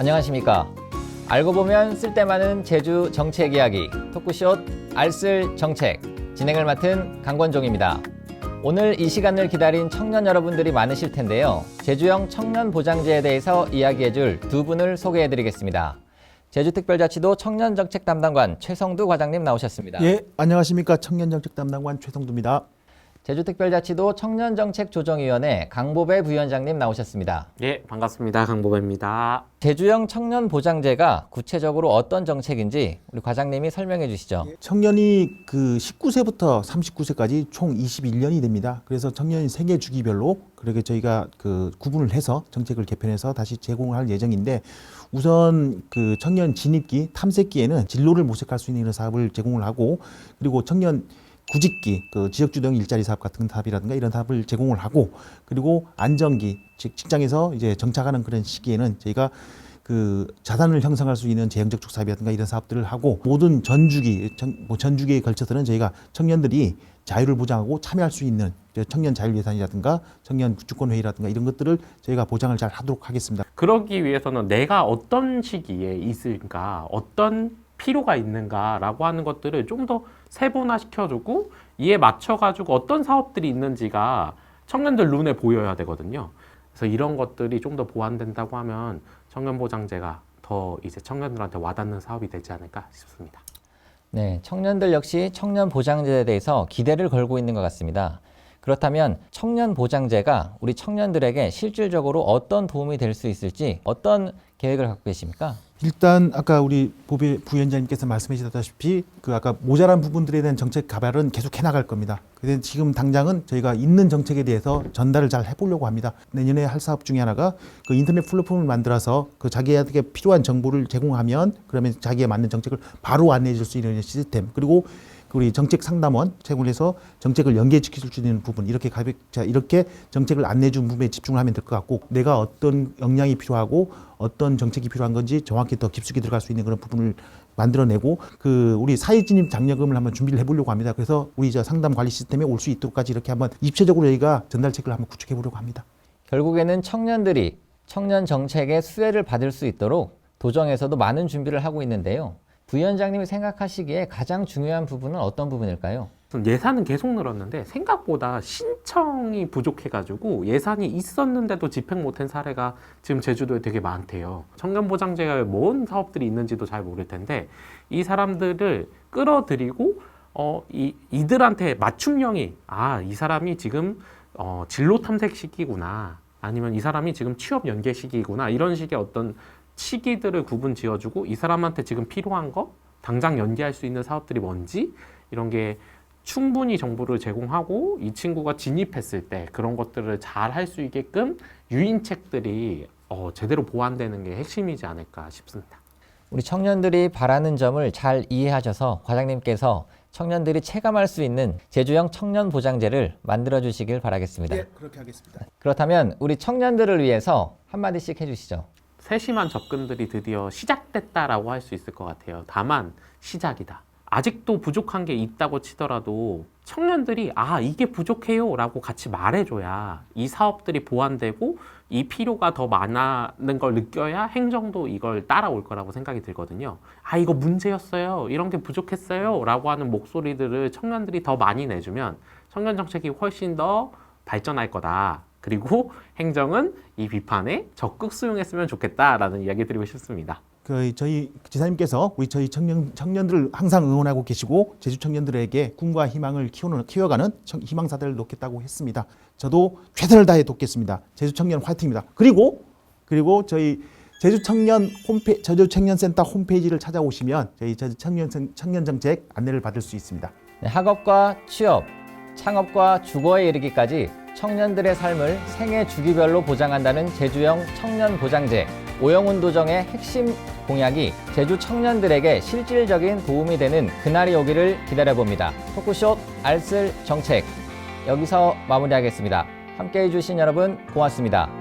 안녕하십니까. 알고 보면 쓸데많은 제주 정책 이야기 토크쇼 알쓸 정책 진행을 맡은 강권종입니다. 오늘 이 시간을 기다린 청년 여러분들이 많으실 텐데요. 제주형 청년 보장제에 대해서 이야기해 줄 두 분을 소개해 드리겠습니다. 제주특별자치도 청년정책 담당관 최성두 과장님 나오셨습니다. 예, 안녕하십니까 청년정책 담당관 최성두입니다. 제주특별자치도 청년정책조정위원회 강보배 부위원장님 나오셨습니다. 예, 반갑습니다. 강보배입니다. 제주형 청년 보장제가 구체적으로 어떤 정책인지 우리 과장님이 설명해 주시죠. 청년이 그 19세부터 39세까지 총 21년이 됩니다. 그래서 청년 생애 주기별로 그렇게 저희가 그 구분을 해서 정책을 개편해서 다시 제공할 예정인데 우선 그 청년 진입기 탐색기에는 진로를 모색할 수 있는 이런 사업을 제공을 하고 그리고 청년 구직기, 그 지역주도형 일자리 사업 같은 사업이라든가 이런 사업을 제공을 하고 그리고 안정기, 즉 직장에서 이제 정착하는 그런 시기에는 저희가 그 자산을 형성할 수 있는 재형적축 사업이라든가 이런 사업들을 하고 모든 전주기, 전, 뭐 전주기에 걸쳐서는 저희가 청년들이 자유를 보장하고 참여할 수 있는 저 청년 자율예산이라든가 청년 주권회의라든가 이런 것들을 저희가 보장을 잘 하도록 하겠습니다. 그러기 위해서는 내가 어떤 시기에 있을까, 어떤 필요가 있는가라고 하는 것들을 좀 더 세분화 시켜주고 이에 맞춰가지고 어떤 사업들이 있는지가 청년들 눈에 보여야 되거든요. 그래서 이런 것들이 좀 더 보완된다고 하면 청년보장제가 더 이제 청년들한테 와닿는 사업이 되지 않을까 싶습니다. 네, 청년들 역시 청년 보장제에 대해서 기대를 걸고 있는 것 같습니다. 그렇다면 청년 보장제가 우리 청년들에게 실질적으로 어떤 도움이 될 수 있을지 어떤 계획을 갖고 계십니까? 일단 아까 우리 보배 부위원장님께서 말씀해 주셨다시피 그 아까 모자란 부분들에 대한 정책 가발은 계속 해 나갈 겁니다. 근데 지금 당장은 저희가 있는 정책에 대해서 전달을 잘 해보려고 합니다. 내년에 할 사업 중에 하나가 그 인터넷 플랫폼을 만들어서 그 자기에게 필요한 정보를 제공하면 그러면 자기에 맞는 정책을 바로 안내해 줄 수 있는 시스템 그리고 그 우리 정책 상담원 제공을 해서 정책을 연계시킬 수 있는 부분 이렇게 가볍 자 이렇게 정책을 안내해 준 부분에 집중을 하면 될 것 같고 내가 어떤 역량이 필요하고 어떤 정책이 필요한 건지 정확히 더 깊숙이 들어갈 수 있는 그런 부분을 만들어내고 그 우리 사회 진입 장려금을 한번 준비를 해보려고 합니다. 그래서 우리 저 상담 관리 시스템에 올 수 있도록까지 이렇게 한번 입체적으로 저희가 전달책을 한번 구축해 보려고 합니다. 결국에는 청년들이 청년 정책의 수혜를 받을 수 있도록 도정에서도 많은 준비를 하고 있는데요. 부위원장님이 생각하시기에 가장 중요한 부분은 어떤 부분일까요? 예산은 계속 늘었는데 생각보다 신청이 부족해가지고 예산이 있었는데도 집행 못한 사례가 지금 제주도에 되게 많대요. 청년보장제가 뭔 사업들이 있는지도 잘 모를 텐데 이 사람들을 끌어들이고 어, 이, 이들한테 맞춤형이 아, 이 사람이 지금 어, 진로 탐색 시기구나. 아니면 이 사람이 지금 취업 연계 시기구나. 이런 식의 어떤 시기들을 구분 지어주고 이 사람한테 지금 필요한 거 당장 연계할 수 있는 사업들이 뭔지 이런 게 충분히 정보를 제공하고 이 친구가 진입했을 때 그런 것들을 잘 할 수 있게끔 유인책들이 어, 제대로 보완되는 게 핵심이지 않을까 싶습니다. 우리 청년들이 바라는 점을 잘 이해하셔서 과장님께서 청년들이 체감할 수 있는 제주형 청년 보장제를 만들어 주시길 바라겠습니다. 그렇게 하겠습니다. 그렇다면 우리 청년들을 위해서 한마디씩 해주시죠. 세심한 접근들이 드디어 시작됐다라고 할 수 있을 것 같아요. 다만 시작이다. 아직도 부족한 게 있다고 치더라도 청년들이 아 이게 부족해요라고 같이 말해줘야 이 사업들이 보완되고 이 필요가 더 많아는 걸 느껴야 행정도 이걸 따라올 거라고 생각이 들거든요. 아 이거 문제였어요. 이런 게 부족했어요라고 하는 목소리들을 청년들이 더 많이 내주면 청년 정책이 훨씬 더 발전할 거다. 그리고 행정은 이 비판에 적극 수용했으면 좋겠다라는 이야기 드리고 싶습니다. 그 저희 지사님께서 우리 저희 청년 청년들을 항상 응원하고 계시고 제주 청년들에게 꿈과 희망을 키우는 키워가는 청- 희망사들을 놓겠다고 했습니다. 저도 최선을 다해 돕겠습니다. 제주 청년 화이팅입니다. 그리고 그리고 저희 제주 청년 홈페 제주 청년센터 홈페이지를 찾아오시면 저희 제주 청년 청년 정책 안내를 받을 수 있습니다. 네, 학업과 취업, 창업과 주거에 이르기까지 청년들의 삶을 생애 주기별로 보장한다는 제주형 청년 보장제 오영훈 도정의 핵심 공약이 제주 청년들에게 실질적인 도움이 되는 그날이 오기를 기다려봅니다. 토크쇼 알쓸 정책 여기서 마무리하겠습니다. 함께해 주신 여러분 고맙습니다.